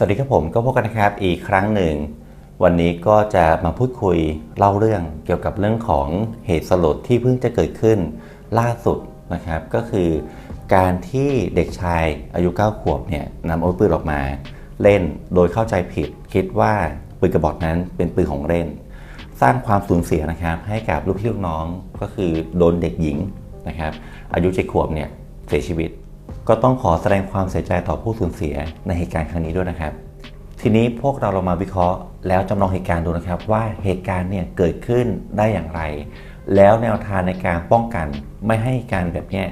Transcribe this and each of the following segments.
สวัสดีครับผมก็พบกันนะครับอีกครั้งหนึ่ง วันนี้ก็จะมาพูดคุยเล่าเรื่องเกี่ยวกับเรื่องของเหตุสลดที่เพิ่งจะเกิดขึ้นล่าสุดนะครับก็คือการที่เด็กชายอายุ 9 ขวบเนี่ยนำอาวุธปืนออกมาเล่นโดยเข้าใจผิด คิดว่าปืนกระบอกนั้นเป็นปืนของเล่น สร้างความสูญเสียนะครับให้กับลูกพี่ลูกน้องก็คือโดนเด็กหญิงนะครับอายุเจ็ดขวบเนี่ยเสียชีวิต ก็ต้องขอแสดงความเสียใจต่อผู้สูญเสียในเหตุการณ์ครั้งนี้ด้วยนะครับ ทีนี้พวกเราเรามาวิเคราะห์แล้วจำลองเหตุการณ์ดูนะครับ ว่าเหตุการณ์เนี่ยเกิดขึ้นได้อย่างไร แล้วแนวทางในการป้องกันไม่ให้การแบบเนี้ย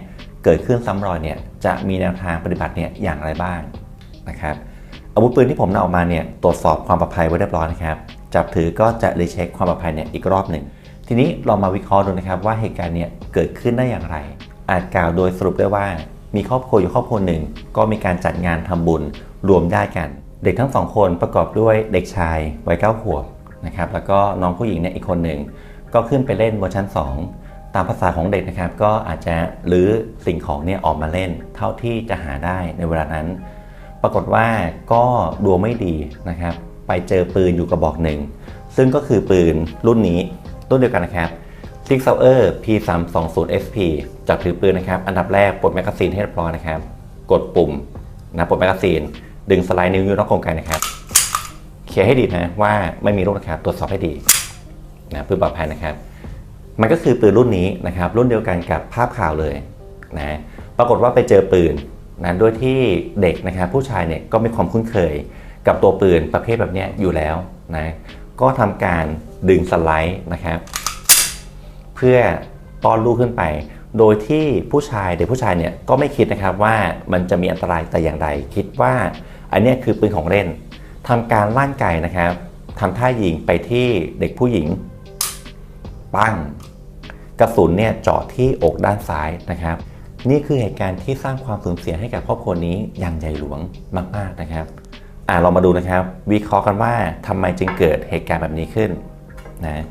เกิดขึ้นซ้ำรอยเนี่ยจะมีแนวทางปฏิบัติเนี่ยอย่างไรบ้างนะครับอาวุธปืนที่ผมนำออกมาเนี่ยตรวจสอบความปลอดภัยไว้เรียบร้อยนะครับจับถือก็จะรีเช็คความปลอดภัยเนี่ยอีกรอบหนึ่งทีนี้เรามาวิเคราะห์ดูนะครับว่าเหตุการณ์เนี่ยเกิดขึ้นได้อย่างไร อาจกล่าวโดยสรุปได้ว่า มีครอบครัวอยู่ครอบครัวหนึ่ง ก็มีการจัดงานทำบุญรวมได้กัน เด็กทั้งสองคนประกอบด้วยเด็กชายวัยเก้าขวบนะครับแล้วก็น้องผู้หญิงเนี่ยอีกคนหนึ่งก็ขึ้นไปเล่นบนชั้น 2 ตามภาษาของเด็กนะครับ ก็อาจจะรื้อสิ่งของเนี่ยออกมาเล่น เท่าที่จะหาได้ในเวลานั้น ปรากฏว่าก็ดวงไม่ดีนะครับ ไปเจอปืนอยู่กระบอกหนึ่งซึ่งก็คือปืนรุ่นนี้รุ่นเดียวกันนะครับ Six Sauer P320 SP จับถือปืนนะครับ อันดับแรกปลดแมกกาซีนให้เรียบร้อยนะครับ กดปุ่มนะปลดแมกกาซีน ดึงสไลด์นิ้วยูนอกกรงไกนะครับเคลียร์ให้ดีนะว่าไม่มีลูกนะครับ ตรวจสอบให้ดีนะเพื่อปลอดภัยนะครับ มันก็คือปืนรุ่นนี้นะครับ รุ่นเดียวกันกับภาพข่าวเลยนะปรากฏว่าไปเจอปืนนะโดยที่เด็กนะครับ ผู้ชายเนี่ยก็มีความคุ้นเคย กับตัวปืนประเภทแบบนี้อยู่แล้วนะก็ทำการดึงสไลด์นะครับ เพื่อต้อนลูกขึ้นไป โดยที่ผู้ชายเด็กผู้ชายเนี่ยก็ไม่คิดนะครับว่ามันจะมีอันตรายแต่อย่างใดคิดว่า อันนี้คือปืนของเล่นทำการลั่นไกนะครับทำท่ายิงไปที่เด็กผู้หญิง ปั้ง กระสุนเนี่ยเจาะที่อกด้านซ้ายนะครับ นี่คือเหตุการณ์ที่สร้างความสูญเสียให้กับครอบครัวนี้อย่างใหญ่หลวงมาก ๆนะครับอ่าเรามาดูนะครับ วิเคราะห์กันว่าทำไมจึงเกิดเหตุการณ์แบบนี้ขึ้นนะ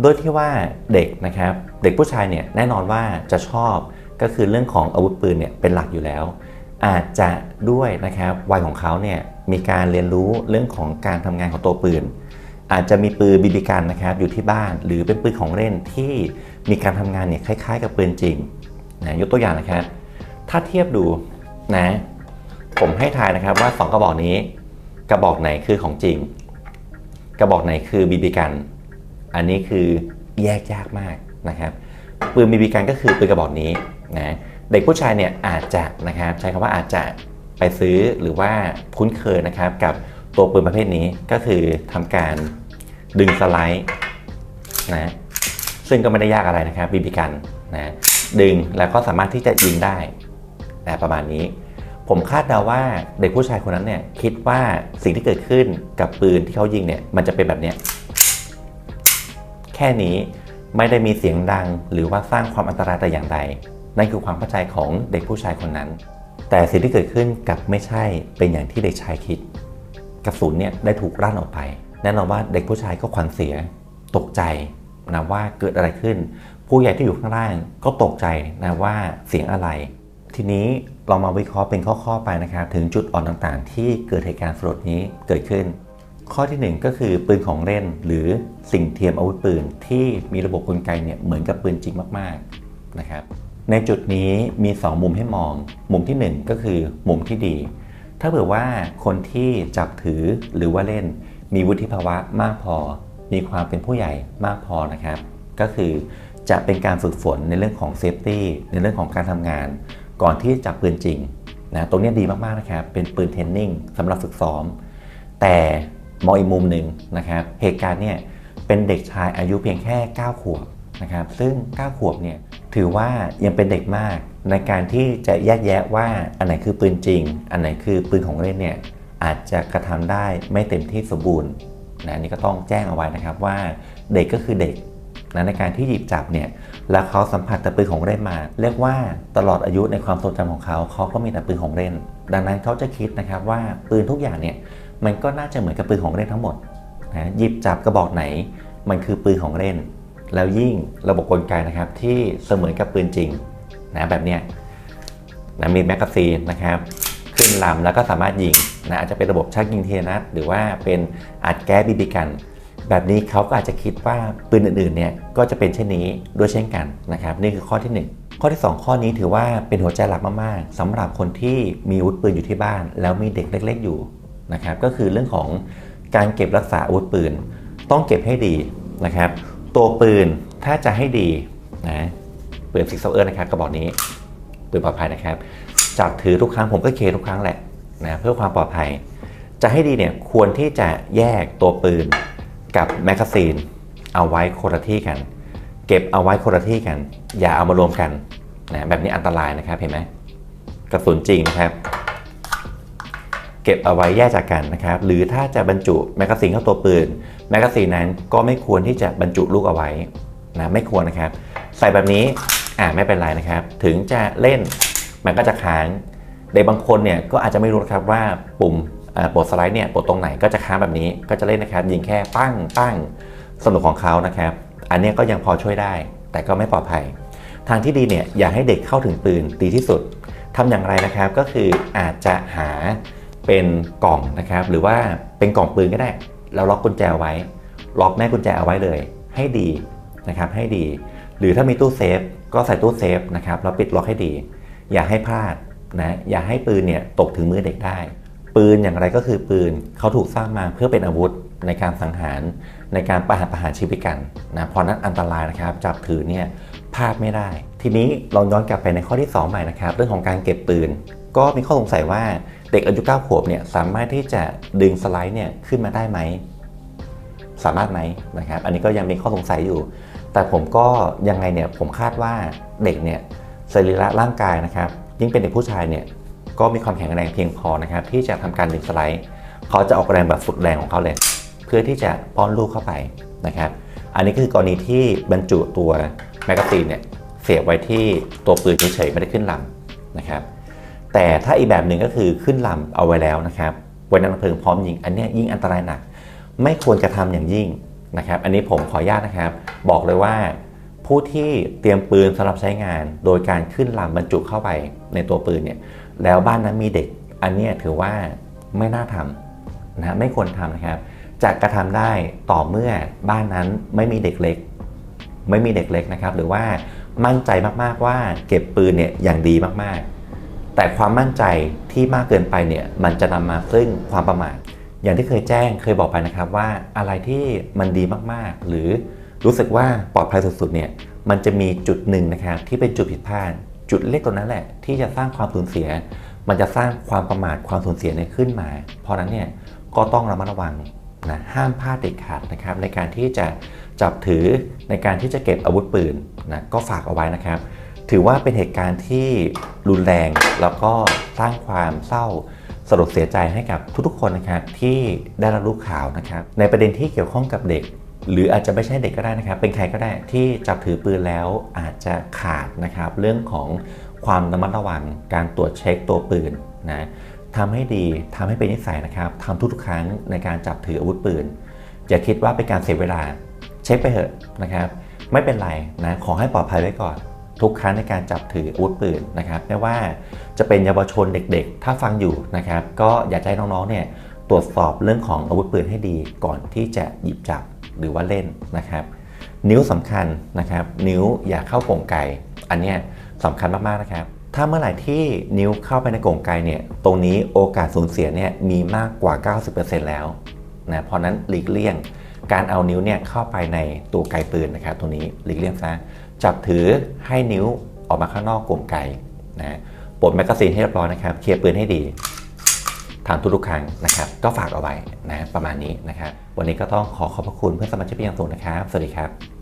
โดยที่ว่าเด็กนะครับเด็กผู้ชายเนี่ยแน่นอนว่าจะชอบก็คือเรื่องของอาวุธปืนเนี่ยเป็นหลักอยู่แล้ว อาจจะด้วยนะครับวัยของเขาเนี่ยมีการเรียนรู้เรื่องของการทำงานของตัวปืน อาจจะมีปืนบีบีกันนะครับอยู่ที่บ้านหรือเป็นปืนของเล่นที่มีการทำงานเนี่ยคล้าย ๆ กับปืนจริงนะยกตัวอย่างนะครับ ถ้าเทียบดูนะผมให้ทายนะครับว่าสองกระบอกนี้ กระบอกไหนคือของจริง กระบอกไหนคือบีบีกัน อันนี้คือแยกยากมากนะครับปืนบีบีกันก็คือปืนกระบอกนี้นะเด็กผู้ชายเนี่ยอาจจะนะครับใช้คำว่าอาจจะไปซื้อหรือว่าคุ้นเคยนะครับกับตัวปืนประเภทนี้ก็คือทำการดึงสไลด์นะซึ่งก็ไม่ได้ยากอะไรนะครับบีบีกันนะดึงแล้วก็สามารถที่จะยิงได้นะประมาณนี้ ผมคาดเดาว่าเด็กผู้ชายคนนั้นเนี่ยคิดว่าสิ่งที่เกิดขึ้นกับปืนที่เขายิงเนี่ยมันจะเป็นแบบเนี้ย แค่นี้ไม่ได้มีเสียงดัง หรือว่าสร้างความอันตรายแต่อย่างใด นั่นคือความเข้าใจของเด็กผู้ชายคนนั้น แต่สิ่งที่เกิดขึ้นกับไม่ใช่เป็นอย่างที่เด็กชายคิด กระสุนเนี่ยได้ถูกรั่นออกไปแน่นอนว่าเด็กผู้ชายก็ขวัญเสีย ตกใจนะว่าเกิดอะไรขึ้น ผู้ใหญ่ที่อยู่ข้างล่างก็ตกใจนะว่าเสียงอะไร ทีนี้เรามาวิเคราะห์เป็นข้อๆไปนะครับถึงจุดอ่อนต่างๆ ที่เกิดเหตุการณ์สลดนี้เกิดขึ้น ข้อที่หนึ่งก็คือปืนของเล่นหรือสิ่งเทียมอาวุธปืนที่มีระบบกลไกเนี่ยเหมือนกับปืนจริงมากๆนะครับ ในจุดนี้มี 2 มุมให้มอง มุมที่ 1 ก็คือมุมที่ดี ถ้าเผื่อว่าคนที่จับถือหรือว่าเล่น มีวุฒิภาวะมากพอ มีความเป็นผู้ใหญ่มากพอนะครับ ก็คือจะเป็นการฝึกฝนในเรื่องของเซฟตี้ในเรื่องของการทำงาน ก่อนที่จะจับปืนจริงนะตรงนี้ดีมากๆนะครับเป็นปืนเทรนนิ่งสำหรับฝึกซ้อม แต่ มองอีกมุมหนึ่งนะครับ เหตุการณ์เนี่ยเป็นเด็กชายอายุเพียงแค่ 9 ขวบนะครับ ซึ่ง 9 ขวบเนี่ยถือว่ายังเป็นเด็กมากในการที่จะแยกแยะว่าอันไหนคือปืนจริง อันไหนคือปืนของเล่นเนี่ยอาจจะกระทำได้ไม่เต็มที่สมบูรณ์นะอันนี่ก็ต้องแจ้งเอาไว้นะครับว่าเด็กก็คือเด็กนะในการที่หยิบจับเนี่ยแล้วเขาสัมผัสแต่ปืนของเล่นมา เรียกว่าตลอดอายุในความทรงจำของเขาเขาก็มีแต่ปืนของเล่น ดังนั้นเขาจะคิดนะครับว่าปืนทุกอย่างเนี่ย มันก็น่าจะเหมือนกับปืนของเล่นทั้งหมดนะหยิบจับกระบอกไหน มันคือปืนของเล่น แล้วยิ่งระบบกลไกนะครับที่เสมือนกับปืนจริงนะแบบเนี้ยนะมีแมกกาซีนนะครับขึ้นลำแล้วก็สามารถยิงนะอาจจะเป็นระบบชักยิงเทนัสหรือว่าเป็นอัดแก๊สบีบีกัน แบบนี้เขาก็อาจจะคิดว่าปืนอื่นๆเนี่ยก็จะเป็นเช่นนี้ด้วยเช่นกันนะครับนี่คือข้อที่ 1ข้อที่ 2 ข้อนี้ถือว่าเป็นหัวใจหลักมาก ๆสำหรับคนที่มีอาวุธปืนอยู่ที่บ้าน แล้วมีเด็กเล็ก ๆ อยู่ นะครับก็คือเรื่องของการเก็บรักษาอาวุธปืน ต้องเก็บให้ดีนะครับ ตัวปืนถ้าจะให้ดีนะปืนซิกเซอร์นะครับกระบอกนี้ปืนปลอดภัยนะครับ จับถือทุกครั้งผมก็เคทุกครั้งแหละนะเพื่อความปลอดภัย จะให้ดีเนี่ยควรที่จะแยกตัวปืนกับแมกกาซีนเอาไว้คนละที่กัน เก็บเอาไว้คนละที่กัน อย่าเอามารวมกันนะแบบนี้อันตรายนะครับเห็นไหมกระสุนจริงนะครับ เก็บเอาไว้แยกจากกันนะครับ หรือถ้าจะบรรจุแมกกาซีนเข้าตัวปืน แมกกาซีนนั้นก็ไม่ควรที่จะบรรจุลูกเอาไว้นะไม่ควรนะครับ ใส่แบบนี้อ่าไม่เป็นไรนะครับ ถึงจะเล่นมันก็จะค้างเด็กบางคนเนี่ยก็อาจจะไม่รู้นะครับว่าปุ่มอ่าปลดสไลด์เนี่ยปลดตรงไหนก็จะค้างแบบนี้ก็จะเล่นนะครับ ยิงแค่ปั้งปั้งสนุกของเขานะครับ อันนี้ก็ยังพอช่วยได้ แต่ก็ไม่ปลอดภัย ทางที่ดีเนี่ยอย่าให้เด็กเข้าถึงปืนดีที่สุดทำอย่างไรนะครับก็คืออาจจะหา เป็นกล่องนะครับ หรือว่าเป็นกล่องปืนก็ได้แล้วล็อกกุญแจเอาไว้ ล็อกแม่กุญแจเอาไว้เลย ให้ดีนะครับให้ดี หรือถ้ามีตู้เซฟก็ใส่ตู้เซฟนะครับแล้วปิดล็อกให้ดี อย่าให้พลาดนะอย่าให้ปืนเนี่ยตกถึงมือเด็กได้ ปืนอย่างไรก็คือปืนเขาถูกสร้างมาเพื่อเป็นอาวุธในการสังหารในการประหารประหารชีวิตกันนะเพราะนั้นอันตรายนะครับจับถือเนี่ยพลาดไม่ได้ ทีนี้ลองย้อนกลับไปในข้อที่ 2 ใหม่นะครับ เรื่องของการเก็บปืน ก็มีข้อสงสัยว่าเด็กอายุ9ขวบเนี่ยสามารถที่จะดึงสไลด์เนี่ยขึ้นมาได้ไหม สามารถไหมนะครับ อันนี้ก็ยังมีข้อสงสัยอยู่ แต่ผมก็ยังไงเนี่ยผมคาดว่าเด็กเนี่ยสรีระร่างกายนะครับยิ่งเป็นเด็กผู้ชายเนี่ยก็มีความแข็งแรงเพียงพอนะครับที่จะทำการดึงสไลด์ เขาจะออกแรงแบบสุดแรงของเขาเลย เพื่อที่จะป้อนลูกเข้าไปนะครับอันนี้คือกรณีที่บรรจุตัวแมกกาซีนเนี่ยเสียบไว้ที่ตัวปืนเฉยๆไม่ได้ขึ้นลำนะครับ แต่ถ้าอีกแบบหนึ่งก็คือขึ้นลำเอาไว้แล้วนะครับไว้ในเพลิงพร้อมยิง อันนี้ยิ่งอันตรายหนัก ไม่ควรกระทำอย่างยิ่งนะครับ อันนี้ผมขออนุญาตนะครับ บอกเลยว่า ผู้ที่เตรียมปืนสำหรับใช้งาน โดยการขึ้นลำบรรจุเข้าไปในตัวปืนเนี่ยแล้วบ้านนั้นมีเด็ก อันนี้ถือว่าไม่น่าทำนะไม่ควรทำนะครับจะกระทำได้ต่อเมื่อบ้านนั้นไม่มีเด็กเล็ก ไม่มีเด็กเล็กนะครับ หรือว่ามั่นใจมากๆว่าเก็บปืนเนี่ยอย่างดีมากๆ แต่ความมั่นใจที่มากเกินไปเนี่ยมันจะนำมาซึ่งความประมาทอย่างที่เคยแจ้งเคยบอกไปนะครับว่าอะไรที่มันดีมากๆ หรือรู้สึกว่าปลอดภัยสุดๆเนี่ยมันจะมีจุดหนึ่งนะครับที่เป็นจุดผิดพลาดจุดเล็กตรงนั้นแหละ ที่จะสร้างความสูญเสีย มันจะสร้างความประมาทความสูญเสียเนี่ยขึ้นมา เพราะฉะนั้นเนี่ยก็ต้องระมัดระวังนะห้ามพลาดเด็ดขาดนะครับ ในการที่จะจับถือในการที่จะเก็บอาวุธปืนนะก็ฝากเอาไว้นะครับ ถือว่าเป็นเหตุการณ์ที่รุนแรง แล้วก็สร้างความเศร้าสลดเสียใจให้กับทุกๆคนนะครับที่ได้รับรู้ข่าวนะครับ ในประเด็นที่เกี่ยวข้องกับเด็ก หรืออาจจะไม่ใช่เด็กก็ได้นะครับ เป็นใครก็ได้ที่จับถือปืนแล้วอาจจะขาดนะครับ เรื่องของความระมัดระวังการตรวจเช็คตัวปืนนะทำให้ดีทำให้เป็นนิสัยนะครับทำทุกๆครั้งในการจับถืออาวุธปืนอย่าคิดว่าเป็นการเสียเวลาเช็คไปเถอะนะครับ ไม่เป็นไรนะขอให้ปลอดภัยไว้ก่อน ทุกครั้งในการจับถืออาวุธปืนนะครับไม่ว่าจะเป็นเยาวชนเด็กๆ ถ้าฟังอยู่นะครับ ก็อยากจะให้น้องๆเนี่ยตรวจสอบเรื่องของอาวุธปืนให้ดีก่อนที่จะหยิบจับหรือว่าเล่นนะครับ นิ้วสำคัญนะครับ นิ้วอย่าเข้ากงไกอันเนี้ยสำคัญมากๆนะครับ ถ้าเมื่อไหร่ที่นิ้วเข้าไปในกงไกเนี่ยตรงนี้โอกาสสูญเสียเนี่ยมีมากกว่า 90%แล้วนะเพราะนั้นหลีกเลี่ยงการเอานิ้วเนี่ยเข้าไปในตัวไกปืนนะครับตรงนี้หลีกเลี่ยงซะ จับถือให้นิ้วออกมาข้างนอกกรงไกนะปลดแมกกาซีนให้เรียบร้อยนะครับ เคลียร์ปืนให้ดีทำทุกๆครั้งนะครับ ก็ฝากเอาไว้นะประมาณนี้นะครับ วันนี้ก็ต้องขอขอบพระคุณเพื่อนสมาชิกเป็นอย่างสูงนะครับ สวัสดีครับ